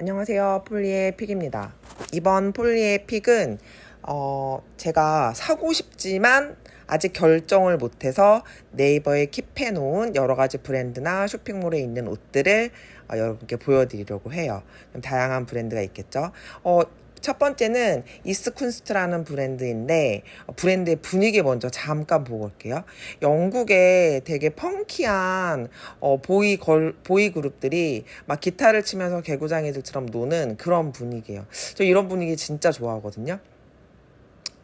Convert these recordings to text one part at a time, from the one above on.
안녕하세요. 폴리의 픽입니다. 이번 폴리의 픽은 어, 제가 사고 싶지만 아직 결정을 못해서 네이버에 킵해 놓은 여러 가지 브랜드나 쇼핑몰에 있는 옷들을 어, 여러분께 보여드리려고 해요. 좀 다양한 브랜드가 있겠죠. 어, 첫 번째는 이스쿤스트라는 브랜드인데 어, 브랜드의 분위기 먼저 잠깐 보고 올게요. 영국의 되게 펑키한 어, 보이 걸 보이 그룹들이 막 기타를 치면서 개구장이들처럼 노는 그런 분위기예요. 저 이런 분위기 진짜 좋아하거든요.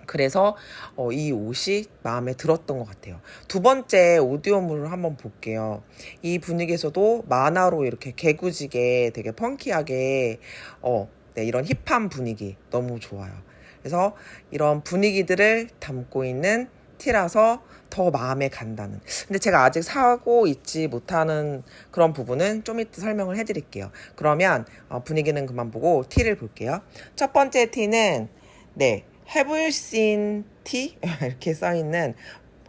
그래서 어, 이 옷이 마음에 들었던 것 같아요. 두 번째 오디오물을 한번 볼게요. 이 분위기에서도 만화로 이렇게 개구지게 되게 펑키하게 어, 네, 이런 힙한 분위기 너무 좋아요. 그래서 이런 분위기들을 담고 있는 티라서 더 마음에 간다는. 근데 제가 아직 사고 있지 못하는 그런 부분은 좀 이따 설명을 해드릴게요. 그러면 어, 분위기는 그만 보고 티를 볼게요. 첫 번째 티는 네, Have you seen tea? 이렇게 써있는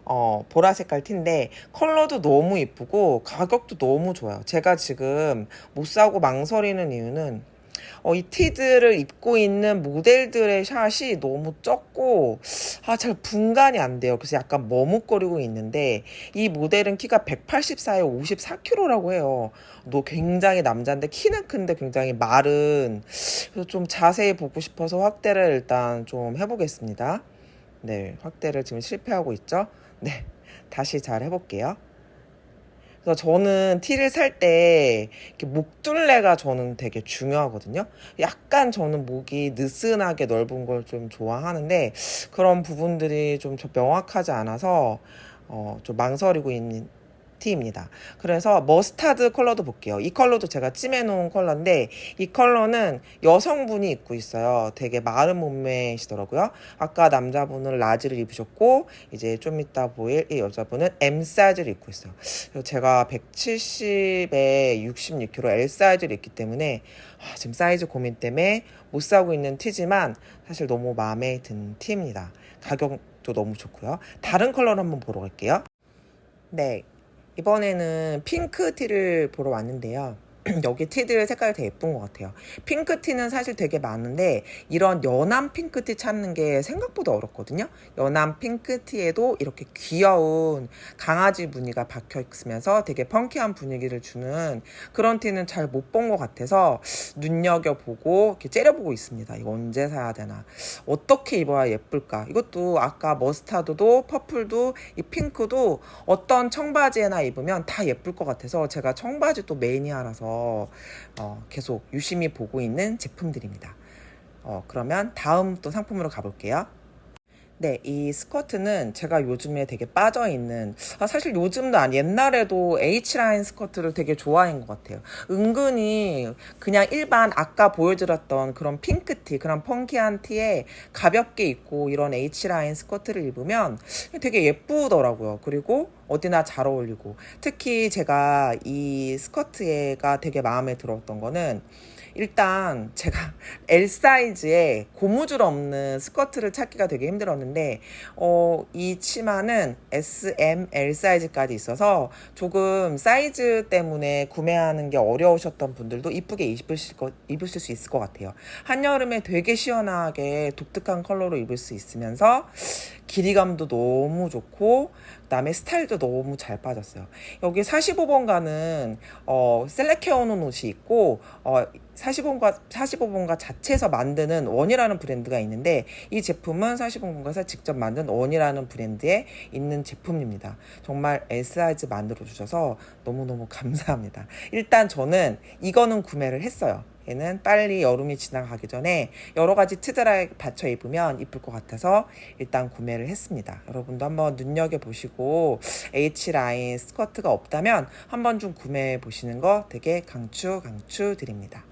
어, 보라 색깔 티인데 컬러도 너무 이쁘고 가격도 너무 좋아요. 제가 지금 못 사고 망설이는 이유는 어, 이 티들을 입고 있는 모델들의 샷이 너무 적고 아, 잘 분간이 안 돼요. 그래서 약간 머뭇거리고 있는데 이 모델은 키가 184에 54kg라고 해요. 너 굉장히 남자인데 키는 큰데 굉장히 마른 그래서 좀 자세히 보고 싶어서 확대를 일단 좀 해보겠습니다. 네, 확대를 지금 실패하고 있죠. 네, 다시 잘 해볼게요. 그래서 저는 티를 살 때 목둘레가 저는 되게 중요하거든요. 약간 저는 목이 느슨하게 넓은 걸 좀 좋아하는데 그런 부분들이 좀 명확하지 않아서 어, 좀 망설이고 있는 티입니다. 그래서 머스타드 컬러도 볼게요. 이 컬러도 제가 찜해놓은 컬러인데 이 컬러는 여성분이 입고 있어요. 되게 마른 몸매시더라고요. 아까 남자분은 라지를 입으셨고 이제 좀 이따 보일 이 여자분은 M 사이즈를 입고 있어요. 제가 170에 66kg L 사이즈를 입기 때문에 아, 지금 사이즈 고민 때문에 못 사고 있는 티지만 사실 너무 마음에 든 티입니다. 가격도 너무 좋고요. 다른 컬러를 한번 보러 갈게요. 네, 이번에는 핑크 티를 보러 왔는데요. 여기 티들 색깔이 되게 예쁜 것 같아요. 핑크 티는 사실 되게 많은데 이런 연한 핑크 티 찾는 게 생각보다 어렵거든요. 연한 핑크 티에도 이렇게 귀여운 강아지 무늬가 박혀 있으면서 되게 펑키한 분위기를 주는 그런 티는 잘 못 본 것 같아서 눈여겨보고 이렇게 째려보고 있습니다. 이거 언제 사야 되나. 어떻게 입어야 예쁠까. 이것도 아까 머스타드도 퍼플도 이 핑크도 어떤 청바지에나 입으면 다 예쁠 것 같아서 제가 청바지 또 매니아라서 어, 계속 유심히 보고 있는 제품들입니다. 어, 그러면 다음 또 상품으로 가볼게요. 네, 이 스커트는 제가 요즘에 되게 빠져 있는, 아, 사실 요즘도 아니, 옛날에도 H라인 스커트를 되게 좋아한 것 같아요. 은근히 그냥 일반 아까 보여드렸던 그런 핑크티, 그런 펑키한 티에 가볍게 입고 이런 H라인 스커트를 입으면 되게 예쁘더라고요. 그리고 어디나 잘 어울리고. 특히 제가 이 스커트가 되게 마음에 들었던 거는 일단 제가 L 사이즈의 고무줄 없는 스커트를 찾기가 되게 힘들었는데 어, 이 치마는 S, M, L 사이즈까지 있어서 조금 사이즈 때문에 구매하는 게 어려우셨던 분들도 이쁘게 입으실, 거, 입으실 수 있을 것 같아요. 한여름에 되게 시원하게 독특한 컬러로 입을 수 있으면서 길이감도 너무 좋고 그다음에 스타일도 너무 잘 빠졌어요. 여기 45번가는 어, 셀렉해오는 옷이 있고 어, 45번가 45번가 자체에서 만드는 원이라는 브랜드가 있는데 이 제품은 45번가에서 직접 만든 원이라는 브랜드에 있는 제품입니다. 정말 S 사이즈 만들어 주셔서 너무 너무 감사합니다. 일단 저는 이거는 구매를 했어요. 얘는 빨리 여름이 지나가기 전에 여러 가지 트들에 받쳐 입으면 이쁠 것 같아서 일단 구매를 했습니다. 여러분도 한번 눈여겨 보시고 H라인 스커트가 없다면 한번 좀 구매해 보시는 거 되게 강추 강추 드립니다.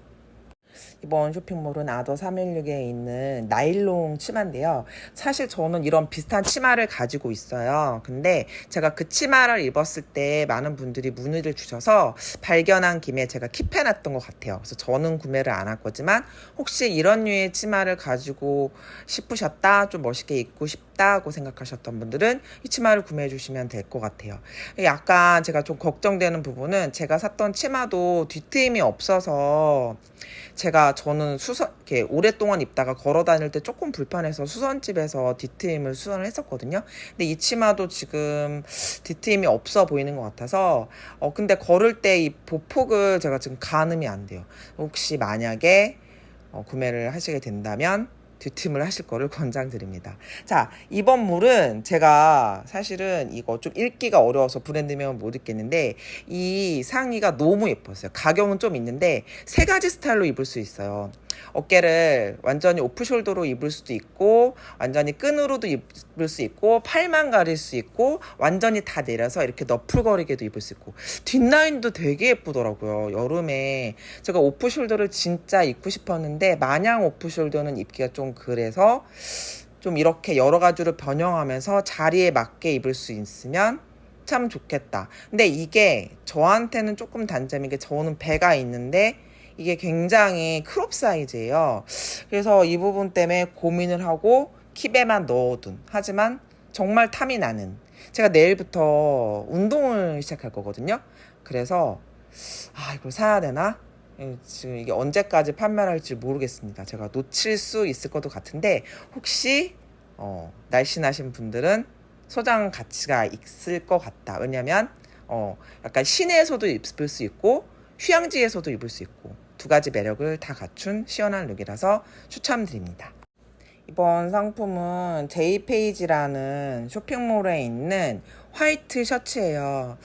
이번 쇼핑몰은 아더 316에 있는 나일론 치마인데요. 사실 저는 이런 비슷한 치마를 가지고 있어요. 근데 제가 그 치마를 입었을 때 많은 분들이 문의를 주셔서 발견한 김에 제가 킵해놨던 것 같아요. 그래서 저는 구매를 안 할 거지만 혹시 이런 류의 치마를 가지고 싶으셨다, 좀 멋있게 입고 싶다. 없다고 생각하셨던 분들은 이 치마를 구매해 주시면 될 것 같아요. 약간 제가 좀 걱정되는 부분은 제가 샀던 치마도 뒤트임이 없어서 제가 저는 수선 이렇게 오랫동안 입다가 걸어 다닐 때 조금 불편해서 수선집에서 뒤트임을 수선을 했었거든요. 근데 이 치마도 지금 뒤트임이 없어 보이는 것 같아서 어 근데 걸을 때 이 보폭을 제가 지금 가늠이 안 돼요. 혹시 만약에 어, 구매를 하시게 된다면 뒤팀을 하실 거를 권장드립니다. 자, 이번 물은 제가 사실은 이거 좀 읽기가 어려워서 브랜드명은 못 읽겠는데 이 상의가 너무 예뻤어요. 가격은 좀 있는데 세 가지 스타일로 입을 수 있어요. 어깨를 완전히 오프숄더로 입을 수도 있고 완전히 끈으로도 입을 수 있고 팔만 가릴 수 있고 완전히 다 내려서 이렇게 너풀거리게도 입을 수 있고 뒷라인도 되게 예쁘더라고요. 여름에 제가 오프숄더를 진짜 입고 싶었는데 마냥 오프숄더는 입기가 좀 그래서 좀 이렇게 여러 가지로 변형하면서 자리에 맞게 입을 수 있으면 참 좋겠다. 근데 이게 저한테는 조금 단점인 게 저는 배가 있는데 이게 굉장히 크롭 사이즈예요. 그래서 이 부분 때문에 고민을 하고 킵에만 넣어둔. 하지만 정말 탐이 나는. 제가 내일부터 운동을 시작할 거거든요. 그래서 아 이걸 사야 되나? 예, 지금 이게 언제까지 판매를 할지 모르겠습니다. 제가 놓칠 수 있을 것도 같은데 혹시 어, 날씬하신 분들은 소장 가치가 있을 것 같다. 왜냐면 어, 약간 시내에서도 입을 수 있고 휴양지에서도 입을 수 있고 두 가지 매력을 다 갖춘 시원한 룩이라서 추천드립니다. 이번 상품은 제이페이지라는 쇼핑몰에 있는 화이트 셔츠예요.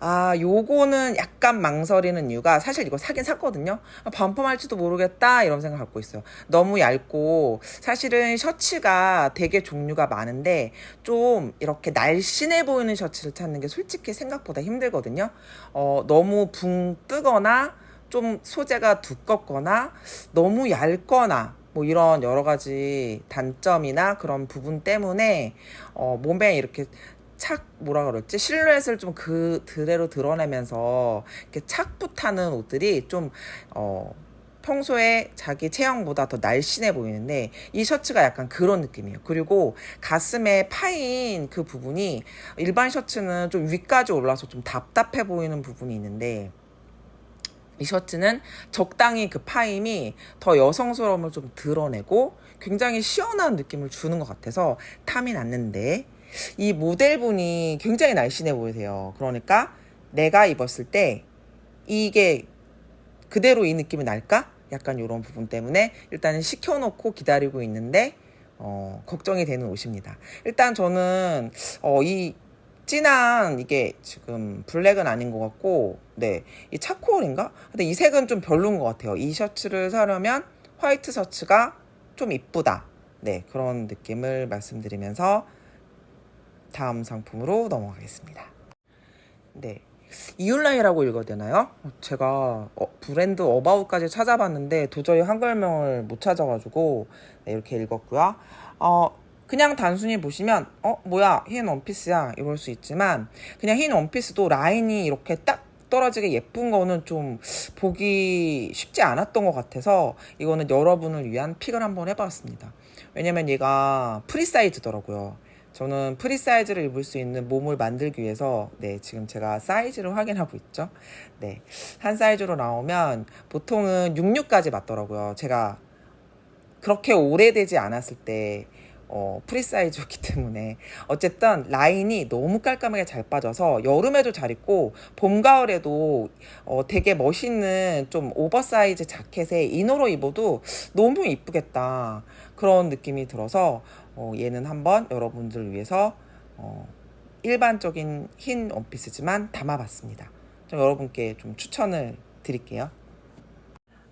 아, 요거는 약간 망설이는 이유가 사실 이거 사긴 샀거든요. 아, 반품할지도 모르겠다 이런 생각 갖고 있어요. 너무 얇고 사실은 셔츠가 되게 종류가 많은데 좀 이렇게 날씬해 보이는 셔츠를 찾는 게 솔직히 생각보다 힘들거든요. 어, 너무 붕 뜨거나 좀 소재가 두껍거나 너무 얇거나 뭐 이런 여러 가지 단점이나 그런 부분 때문에 어, 몸에 이렇게 착 뭐라 그랬지 실루엣을 좀그 그대로 드러내면서 이렇게 착 붙하는 옷들이 좀 어, 평소에 자기 체형보다 더 날씬해 보이는데 이 셔츠가 약간 그런 느낌이에요. 그리고 가슴에 파인 그 부분이 일반 셔츠는 좀 위까지 올라서 좀 답답해 보이는 부분이 있는데 이 셔츠는 적당히 그 파임이 더 여성스러움을 좀 드러내고 굉장히 시원한 느낌을 주는 것 같아서 탐이 났는데 이 모델분이 굉장히 날씬해 보이세요. 그러니까 내가 입었을 때 이게 그대로 이 느낌이 날까? 약간 이런 부분 때문에 일단은 시켜놓고 기다리고 있는데 어, 걱정이 되는 옷입니다. 일단 저는 어, 이 진한 이게 지금 블랙은 아닌 것 같고 네 이 차코올인가? 근데 이 색은 좀 별로인 것 같아요. 이 셔츠를 사려면 화이트 셔츠가 좀 이쁘다. 네 그런 느낌을 말씀드리면서 다음 상품으로 넘어가겠습니다. 네 이율라이라고 읽어야 되나요? 제가 어, 브랜드 어바웃까지 찾아봤는데 도저히 한글명을 못 찾아가지고 네, 이렇게 읽었고요. 어, 그냥 단순히 보시면 어 뭐야 흰 원피스야 이럴 수 있지만 그냥 흰 원피스도 라인이 이렇게 딱 떨어지게 예쁜 거는 좀 보기 쉽지 않았던 것 같아서 이거는 여러분을 위한 픽을 한번 해봤습니다. 왜냐면 얘가 프리 사이즈더라고요. 저는 프리 사이즈를 입을 수 있는 몸을 만들기 위해서 네 지금 제가 사이즈를 확인하고 있죠. 네한 사이즈로 나오면 보통은 66까지 맞더라고요. 제가 그렇게 오래되지 않았을 때 어, 프리사이즈였기 때문에 어쨌든 라인이 너무 깔끔하게 잘 빠져서 여름에도 잘 입고 봄 가을에도 어, 되게 멋있는 좀 오버사이즈 자켓에 이너로 입어도 너무 이쁘겠다 그런 느낌이 들어서 어, 얘는 한번 여러분들을 위해서 어, 일반적인 흰 원피스지만 담아봤습니다. 좀 여러분께 좀 추천을 드릴게요.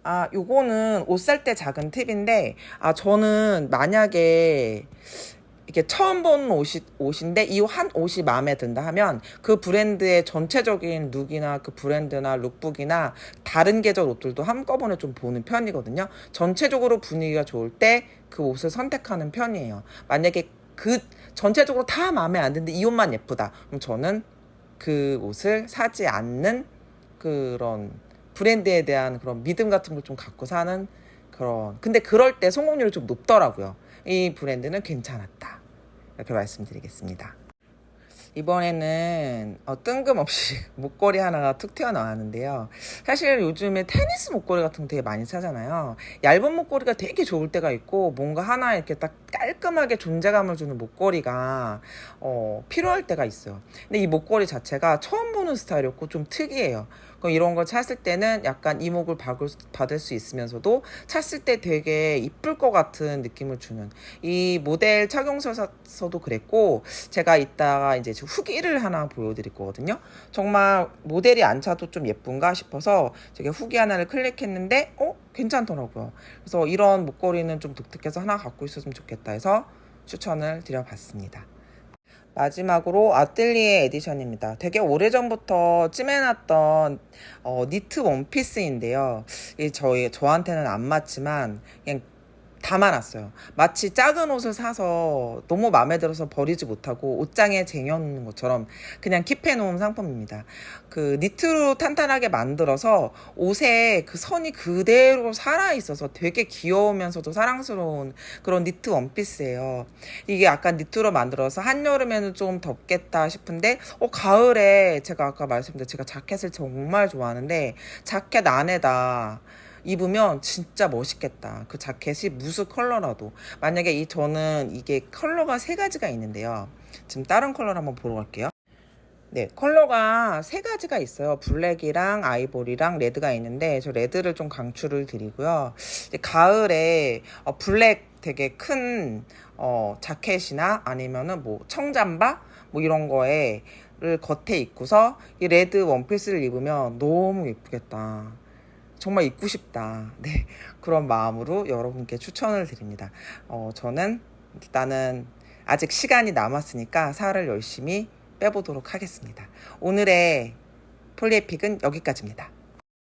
아, 요거는 옷 살 때 작은 팁인데, 아, 저는 만약에 이게 처음 본 옷이, 옷인데 이 한 옷이 마음에 든다 하면 그 브랜드의 전체적인 룩이나 그 브랜드나 룩북이나 다른 계절 옷들도 한꺼번에 좀 보는 편이거든요. 전체적으로 분위기가 좋을 때 그 옷을 선택하는 편이에요. 만약에 그 전체적으로 다 마음에 안 드는데 이 옷만 예쁘다. 그럼 저는 그 옷을 사지 않는 그런 브랜드에 대한 그런 믿음 같은 걸 좀 갖고 사는 그런 근데 그럴 때 성공률이 좀 높더라고요. 이 브랜드는 괜찮았다. 이렇게 말씀드리겠습니다. 이번에는 어, 뜬금없이 목걸이 하나가 툭 튀어나왔는데요. 사실 요즘에 테니스 목걸이 같은 거 되게 많이 사잖아요. 얇은 목걸이가 되게 좋을 때가 있고 뭔가 하나 이렇게 딱 깔끔하게 존재감을 주는 목걸이가 어, 필요할 때가 있어요. 근데 이 목걸이 자체가 처음 보는 스타일이었고 좀 특이해요. 그럼 이런 걸 찼을 때는 약간 이목을 받을, 수- 받을 수 있으면서도 찼을 때 되게 이쁠 것 같은 느낌을 주는 이 모델 착용서도 그랬고 제가 이따가 이제 후기를 하나 보여드릴 거거든요. 정말 모델이 안 차도 좀 예쁜가 싶어서 제가 후기 하나를 클릭했는데 어 괜찮더라고요. 그래서 이런 목걸이는 좀 독특해서 하나 갖고 있었으면 좋겠다 해서 추천을 드려봤습니다. 마지막으로 아틀리에 에디션입니다. 되게 오래전부터 찜해놨던 어, 니트 원피스인데요. 이 저희 저한테는 안 맞지만 그냥 담아놨어요. 마치 작은 옷을 사서 너무 마음에 들어서 버리지 못하고 옷장에 쟁여놓는 것처럼 그냥 킵해놓은 상품입니다. 그 니트로 탄탄하게 만들어서 옷에 그 선이 그대로 살아있어서 되게 귀여우면서도 사랑스러운 그런 니트 원피스예요. 이게 약간 니트로 만들어서 한여름에는 좀 덥겠다 싶은데 어 가을에 제가 아까 말씀드린 제가 자켓을 정말 좋아하는데 자켓 안에다 입으면 진짜 멋있겠다. 그 자켓이 무슨 컬러라도 만약에 이 저는 이게 컬러가 세 가지가 있는데요. 지금 다른 컬러를 한번 보러 갈게요. 네, 컬러가 세 가지가 있어요. 블랙이랑 아이보리랑 레드가 있는데 저 레드를 좀 강추를 드리고요. 가을에 어, 블랙 되게 큰 어, 자켓이나 아니면은 뭐 청잠바 뭐 이런 거에를 겉에 입고서 이 레드 원피스를 입으면 너무 예쁘겠다. 정말 입고 싶다. 네. 그런 마음으로 여러분께 추천을 드립니다. 어, 저는 일단은 아직 시간이 남았으니까 살을 열심히 빼보도록 하겠습니다. 오늘의 폴리에픽은 여기까지입니다.